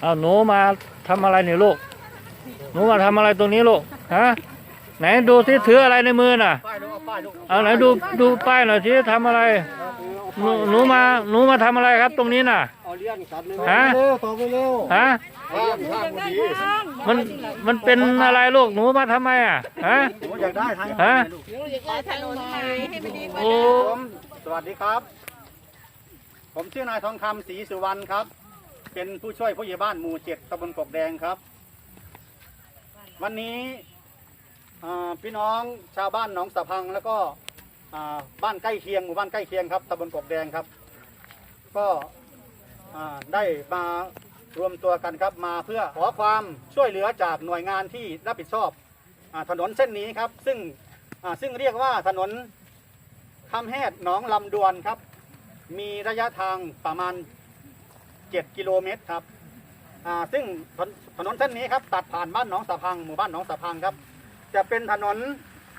เอาหนูมาทำอะไรเนี่ยลูก หนูมาทำอะไรตรงนี้ลูก ฮะ ไหนดูที่ถืออะไรในมือน่ะป้ายลูกเอาป้ายลูกเอาไหนดูดูป้ายหน่อยสิทำอะไร หนูหนูมาหนูมาทำอะไรครับตรงนี้น่ะเอาเลี้ยงสัตว์เลยฮะเร็วต่อไปเร็วฮะเลี้ยงข้างดีมันมันเป็นอะไรลูกหนูมาทำไมอะ ฮะผมอยากได้ทางฮะถนนใหม่ให้มันดีกว่าโอ้ผมสวัสดีครับ ผมชื่อนายทองคำศรีสุวรรณครับ เป็นผู้ช่วยผู้ใหญ่บ้านหมู่เจ็ดตำบลกกแดงครับ วันนี้พี่น้องชาวบ้านหนองสะพังแล้วก็บ้านใกล้เคียงหมู่บ้านใกล้เคียงครับตำบลกกแดงครับ ก็ได้มารวมตัวกันครับมาเพื่อขอความช่วยเหลือจากหน่วยงานที่รับผิดชอบอถนนเส้นนี้ครับ ซึ่งซึ่งเรียกว่าถนนคำแฮดหนองลำดวนครับ มีระยะทางประมาณ 7 กิโลเมตรครับอ่าซึ่งถนถนนเส้นนี้ครับตัดผ่านบ้านหนองสะพังหมู่บ้านหนองสะพังครับ จะเป็นถนน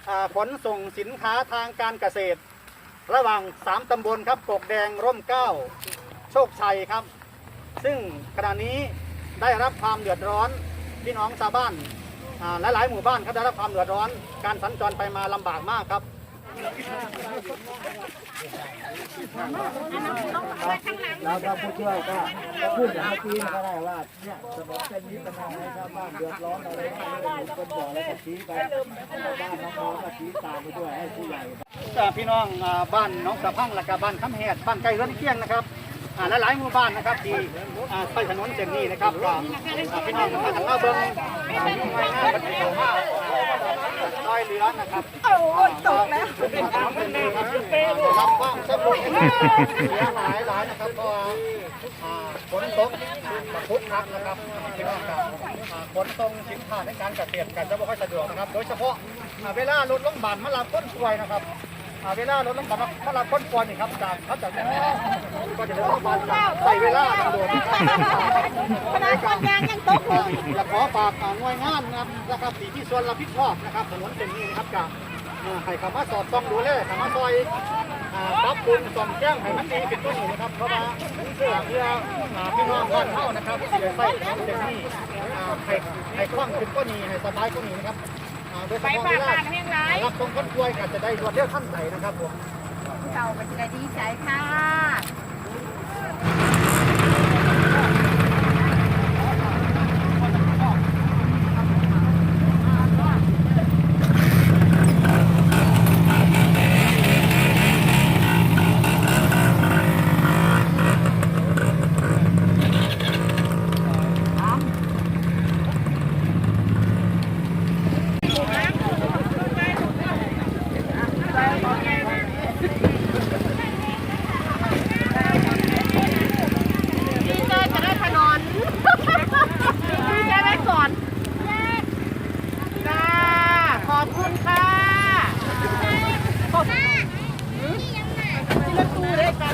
อ่าขนส่งสินค้าทางการเกษตร ระหว่าง 3 ตำบลครับกกแดงร่มเกล้าโชคชัยครับ ซึ่งขณะนี้ได้รับความเดือดร้อนพี่น้องชาวบ้านอ่าหลายๆหมู่บ้านครับได้รับความเดือดร้อน การสัญจรไปมาลำบากมากครับ แล้วถ้าผู้ช่วยก็พูดอย่างเมื่อกี้ก็ได้ว่าเนี่ยถนนเส้นนี้เป็นทางให้ชาวบ้านเดือดร้อนอะไรบ้างเลยคนบอกแล้วก็ชี้ไปชาวบ้านน้องๆก็ชี้ตามไปด้วยให้ผู้ใหญ่อ่าพี่น้องบ้านน้องสะพังและก็บ้านคำแหดบ้านไก่เรือนเคียงนะครับอ่าหลายหมู่บ้านนะครับที่ไปถนนเส้นนี้นะครับก็อ่าพี่น้องมาทางเราเบิ้งอ่ามีหน่วยงานปฏิบัติกา รซอยเหลือนะครับโอ้ตกแล้วรับบ้างสมุนเสียหายหลายนะครับก็อ่าฝนตกมาพุกนักนะครับพี่น้องครับอ่าขนส่งสินค้าในการเกษตรกันจะไม่ค่อยสะดวกนะครับ โดยเฉพาะอ่าเวลารถโรงพยาบาลมารับคนป่วยนะครับอ่า เวลารถลงบัตรถ้าเราค้นควรนี่ครับจากเขาจากก็จะได้รับการใส่เวลาตำรวจขนาดคนยางยังตกเลยจะขอฝากหน่วยงานนะครับนะครับสีที่ส่วนรับผิดชอบนะครับถนนเส้นนี้นะครับกับอ่าให้คำว่าสอดส่องดูแลคำว่าซอยปรับปรุงซ่อมแจ้งให้มันดีเป็นตัวนี้นะครับ เพราะว่าเพื่อเพื่อพี่น้องบ้านเฮานะครับเสียใส่ถนนเส้นนี้อ่ให้ให้คล่องขึ้นก็นี้ให้สบายก็นี้นะครับ ไปพาะฝาเวลากบ้านเพียงไรรับตรงคนป่วยก็จะได้รวดเร็วทันใจนะครับผมเราก็จะได้ดีใจค่ะ ดีใจจะได้ถนนดีใจไว้ก่อนจ้าขอบคุณค่ะขอบคุณที่รถตู้ด้วยกัน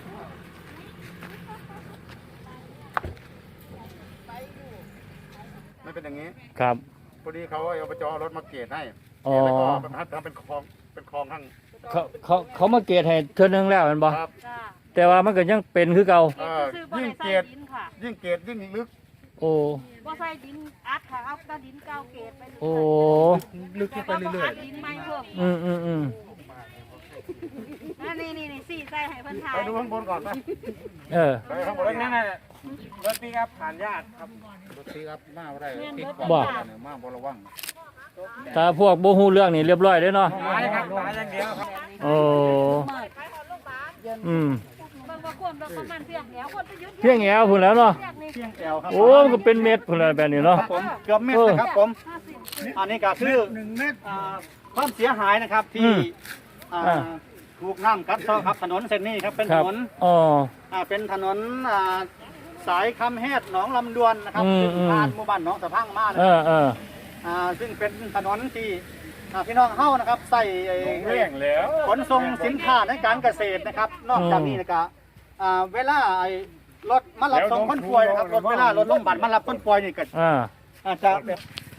ป็นอย่างนี้ครับ พอดีเขาเอาไปจอรถมาเกตให้อ๋อ แล้วก็ทำเป็นคลองเป็นคลองข้างเขาเขาเขามาเกตให้เทื่อนึงแล้วแมันบ่ครับแต่ว่ามันก็ยังเป็นคือเก่าเออยิ่งเกตดินค่ะยิ่งเกตยิ่งลึกโอ้บ่ใส่ดินอัดค่ะเอาแตะดินเก้าเกตไปโอ้ลึกขึ้นไปเรื่อยดินไม่เพิ่มอืมอืมอืม นี่นี่นี่สี่ใส่ให้เพิ่นๆทาไปยดูข้างบนก่อนไปเออ ไปข้างบนนั่นน่ะรถปีครับผ่านญาติครับรถตีครับมาบ่ได้ติดบ่ เนี่ยมาบ่ระวังถ้าพวกบ่ฮู้เรื่องนี่เรียบร้อยเด้เนาะตายครับตายอย่างเดียวครับโอ้อืมเบิ่งว่าขั้วมเราประมาณเพียงแล้วคนไปยืนเพียงแอวพุ่นแล้วเนาะเพียงนี่เพียงแอวครับโอ้มันก็เป็นเม็ดพุ่นแล้วแบบนี้เนาะครับผมเกือบเม็ดนะครับผม อันนี้ก็คือหนึ่งเมตรอ่าความเสียหายนะครับอืที่ม อ่าอ่า ถูกน้ำกัดเซาะครับถนนเส้นนี้ครับเป็นคถรับนนอ๋อ อ่าเป็นถนนอ่าสายคำแฮดหนองลำดวนนะครับอืมซึ่งอืมผ่านหมู่บ้านหนองสะพังมานะเอครับอเอออ่าซึ่งเป็นถนนที่อ่าพี่น้องเฮ้านะครับใส่เร่งแล้ว ขนส่งสินค้าในการเกษตรนะครับ นอกจากนี้นะครับอ่าเวลาไอ้รถมารับส่งคนป่วยนะครับรถเวลารถโรงพยาบาลมารับคนป่วยนี่ก็อ่า อาจจะ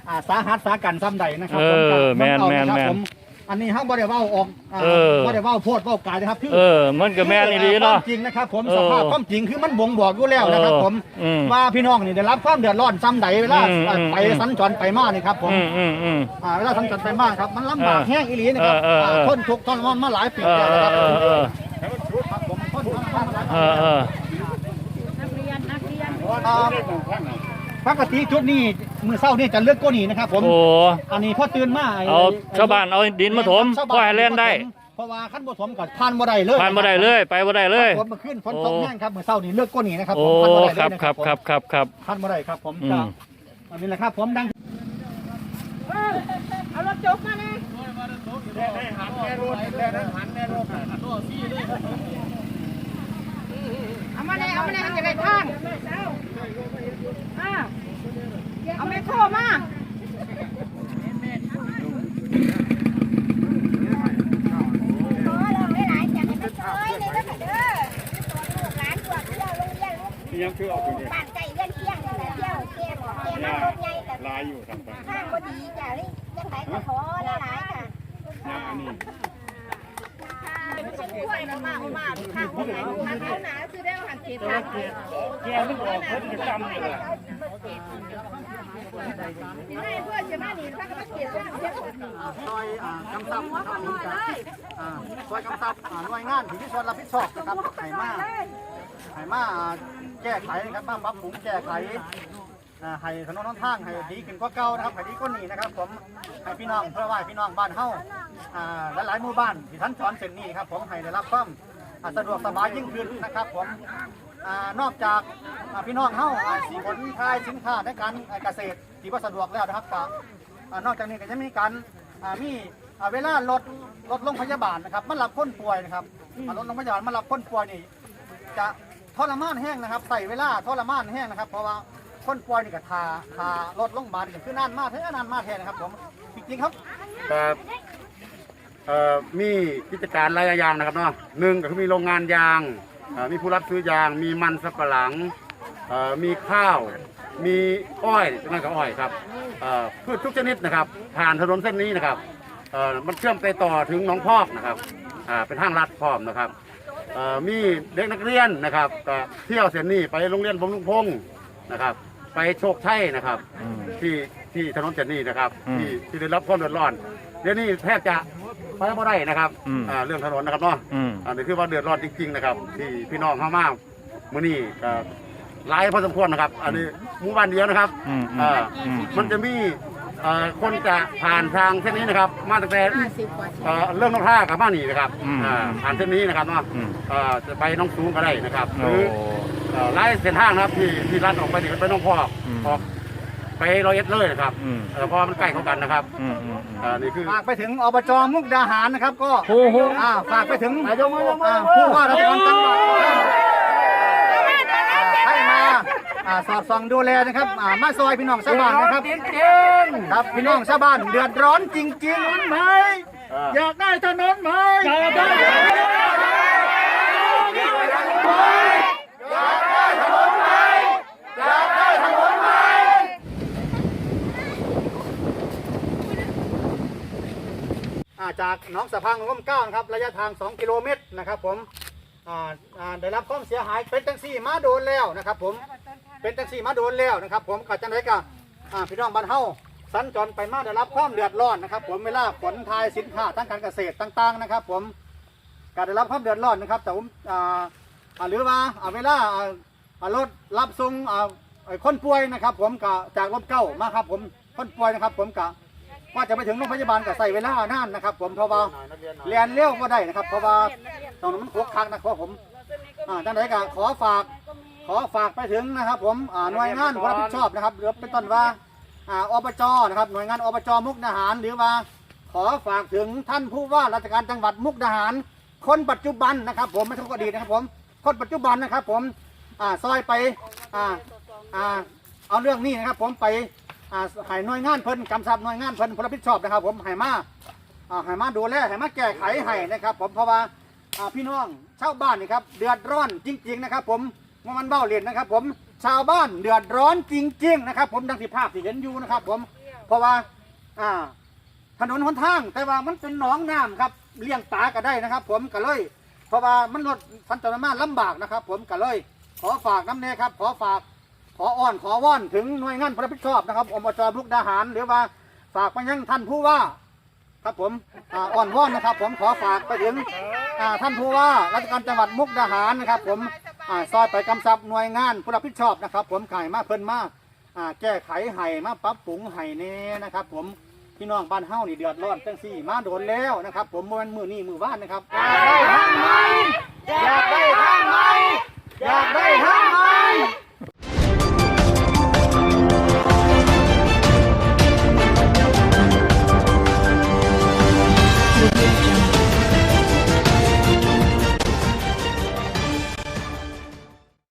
อ่าสาหัสสากันซ้ำใดนะครับเออผจะแม่นเอาแม่นนะครับแม่นผม อันนี้ห้างบ่ได้เว้าออกอ่าเออบ่ได้เว้าโพดเว้ากายนะครับคือเออ มันก็แม่นอีหลีควาเนาะมจริงนะครับ ผมเออสภาพความจริงคือมันบ่งบอกอยู่แล้วนะครับ ผมอืมว่าพี่น้องนี่ได้รับความเดือดร้อนซ้ำใดเวลาอืมอืม ไปสัญจรไปมานี่ครับ ผมอืมอืมอืม อ่าเวลาสัญจรไปมาครับมันลำบากเออแห้งอีหลีนะครับเออเออเออทนทุกข์ทรมานมาหลายปีเออแล้วเอนะอครับเออเออครับผมทนทรมานมาหลายเอปีอเออ นักเรียนนักเรียน อ่าปกติจุดนี้ มือเศร้านี่จะเลือกก้นี่นะครับ ผม โอ้อันนี้พอตื่นมาไเอาชาวบ้านเอาดินมาถมชาวก็ให้เล่นได้เพราะว่าขั้นบ่ถมกับผ่านบ่ได้เลยผ่านบ่ได้เลย ไปบ่ได้เลยฝนมาขึ้นฝนตกแห้งครับเมื่อเช้านี้เลือกก้นนี่นะครับโอ้ผมผ่านบ่ได้คเลรัยบนะครับครับครับครับผ่านบ่ได้ครับผมอืก็มอันนี้แหละครับผมดัง เอารถจกมาเลยเอามาเลยเอามาเลยมันจะได้ทางอ่า เอาแม่โคมาขอลองหลายๆจากให้มันซอยเลยนะค่ะเด้อลูกหลานพวกเที่ยวโรงเรียนลูกยังคือออกอยู่เนี่ยบ้านไก่เลี้ยงเที่ยงนี่แหละเที่ยวเที่ยวเที่ยวมารถใหญ่แต่ลายอยู่ทางไปข้างบ่ดีจ้ะเลยยังไงก็ขอหลายๆค่ะอันนี้เป็นกล้วยนะมาเอามาข้างคนไหนทางเขาหนาคือได้หันเกียรติทางเกียรติแกมันออกเพิ่นจะจำเลยที่ ให้เพื่อนจะมาหนีถ้าก็มาเกียรติว่าเสียซอยกำซับครับผมจะซอยกำซับอ่าหน่วยงานที่มีส่วนรับผิดชอบนะครับไห้มาไห้มาแก้ไขนะครับบ้างปรับปรุงแก้ไขอ่าให้ถนนหนทางให้ดีขึ้นกว่าเก่านะครับให้ดีกว่านี้นะครับ ผมให้พี่น้องเพื่อว่าพี่น้องบ้านเฮาอ่าหลายหมู่บ้านที่ทันจรเส้นนี้ครับ ผมให้ได้รับความสะดวกสบายยิ่งขึ้นนะครับ ผมนอกจากพี่น้องเฮาอ่าสีขนขายสินค้าในการเกษตร ที่ว่าสะดวกแล้วนะครับก็อ่านอกจากนี้ก็จะมีการอ่ามีอ่าเวลารถรถโรงพยาบาลนะครับมารับคนป่วยนะครับอ่ารถโรงพยาบาลมารับคนป่วยนี่จะทรมานแห้งนะครับใส่เวลาทรมานแห้งนะครับ เพราะว่าคนป่วยนี่ก็ทาทารถโรงพยาบาลนี่ก็คือนานมากแท้นานมากแท้นะครับผมจริงๆครับ ครับเอ่อมีกิจการหลายอย่างนะครับเนาะหนึ่งก็คือมีโรงงานยางเอ่อมีผู้รับซื้อยาง มีมันสับปะหลังเอ่อมีข้าว มีอ้อยนั่นก็อ้อยครับเอ่อพืชทุกชนิดนะครับ ผ่านถนนเส้นนี้นะครับเอ่อมันเชื่อมไปต่อถึงหนองพอกนะครับอ่าเป็นทางลัดพร้อมนะครับเอ่อมีเด็กนักเรียนนะครับก็เที่ยวเส้นนี้ไปโรงเรียนบำรุงพงศ์นะครับ ไปโชคชัยนะครับ อืม ที่ที่ถนนเส้นนี้นะครับ อืมที่ที่ได้รับความเดือดร้อนเดี๋ยวนี้แทบจะไปไม่ได้นะครับอืม อ่าเรื่องถนนนะครับเนาะ อืม อันนี้คือว่าเดือดร้อนจริงๆนะครับ ที่พี่น้องเข้ามามื่อนี้ก็ หลายพอสมควรนะครับ อันนี้หมู่บ้านเดียวนะครับอืมอืมอ่าอืมมันจะมีเอ่อคนจะผ่านทางเส้นนี้นะครับ มาตั้งแต่เอ่อเรื่องน้องท่ากับบ้านนี่นะครับอืมอ่าผ่านเส้นนี้นะครับเนาะอืม เอ่อจะไปน้องสูงก็ได้นะครับหโอ้ รือเอ่อไล่เส้นทางนะครับที่ที่ลัดออกไปนี่ก็ไปน้องพอกอืมออกไปรอยเอ็ดเลยนะครับอืม เอ่อเพราะว่ามันใกล้เข้ากันนะครับอืมอืมอืม อ่านี่คือ ฝากไปถึงอบจมุกดาหารนะครับก็โอ้โห อ่าฝากไปถึงอ่าผู้ว่าราชการจังหวัดอ่าให้มา อ่าสอดส่องดูแลนะครับอ่ามาซอยพี่น้องชาวบ้านนะครับ ครับพี่น้องชาวบ้านเดือดร้อนจริงๆไหมอยากได้ถนนไหมอยากได้อ่าจากหนองสะพังร่มเกล้านะครับระยะทาง 2 กิโลเมตรนะครับผมอ่าอ่าได้รับความเสียหายเป็นจังซี่มาโดนแล้วนะครับผม เป็นจังซี่มาโดนแล้วนะครับ ผมก็จังไดก็อ่าพี่น้องบ้านเฮาสัญจรไปมาได้รับความเดือดร้อนนะครับ ผมเวลาขนทายสินค้าทางการเกษตรต่างๆนะครับ ผมก็ได้รับความเดือดร้อนนะครับแต่ผมอ่าอ่าหรือว่าอ่าเวลาอ่าอ่ารถรับส่งอ่าไอ้คนป่วยนะครับ ผมก็จากรถเก้ามาครับ ผมคนป่วยนะครับ ผมก็ว่าจะไปถึงโรงพยาบาลก็ใส่เวลานานนะครับ ผมเพราะว่าเรียนเร็วก็ได้นะครับ เพราะว่าตอนนั้นมันโคกคักนะเพราะผมอ่าจังไดก็ขอฝาก ขอฝากไปถึงนะครับ ผมอ่าหน่วยงานผู้รับผิดชอบนะครับหรือเป็นต้นว่าอ่าอบจนะครับ หน่วยงานอบจมุกดาหาร หรือว่า ขอฝากถึงท่านผู้ว่าราชการจังหวัดมุกดาหาร คนปัจจุบันนะครับ ผมไม่ใช่คนอดีตนะครับ ผมคนปัจจุบันนะครับ ผมอ่าซอยไปอ่าอ่าเอาเรื่องนี้นะครับ ผมไปอ่าให้หน่วยงานเพิ่นกำชับหน่วยงานเพิ่นผู้รับผิดชอบนะครับ ผมให้มาอ่าให้มาดูแลให้มาแก้ไขให้นะครับ ผมเพราะว่าอ่าพี่น้องชาวบ้านนี่ครับเดือดร้อนจริง ๆ นะครับ ผม ว่ามันเบ้าเรียนนะครับ ผมชาวบ้านเดือดร้อนจริงๆนะครับ ผมดังที่ภาพที่เห็นอยู่นะครับ ผมเพราะว่าอ่าถนนหนทาง แต่ว่ามันเป็นหนองน้ำครับเลี้ยงปลาก็ได้นะครับ ผมก็เลย เพราะว่ามันรถสัญจรมาลำบากนะครับ ผมก็เลย ขอฝากน้ำเนยครับ ขอฝากขออ้อนขอว่อนถึงหน่วยงานพรับผิดชอบนะครับอบจมุกดาหาร หรือว่าฝากไปยังท่านผู้ว่า ครับผมอ่าอ่อนว่อนนะครับ ผมขอฝากไปถึงอ่าท่านผู้ว่าราชการจังหวัดมุกดาหารนะครับ ผม อ่าซอยไปกำชับหน่วยงานผู้รับผิดชอบนะครับ ผมไข่มาเพิ่นมาอ่าแก้ไขให้มาปรับปรุงให้แน่นะครับ ผมพี่น้องบ้านเฮานี่เดือดร้อนจังสี่มาโดนแล้วนะครับ ผมบนมือนี่มือว่านนะครับอยากได้ทางไหมอยากได้ทางไหมอยากได้ทางไหม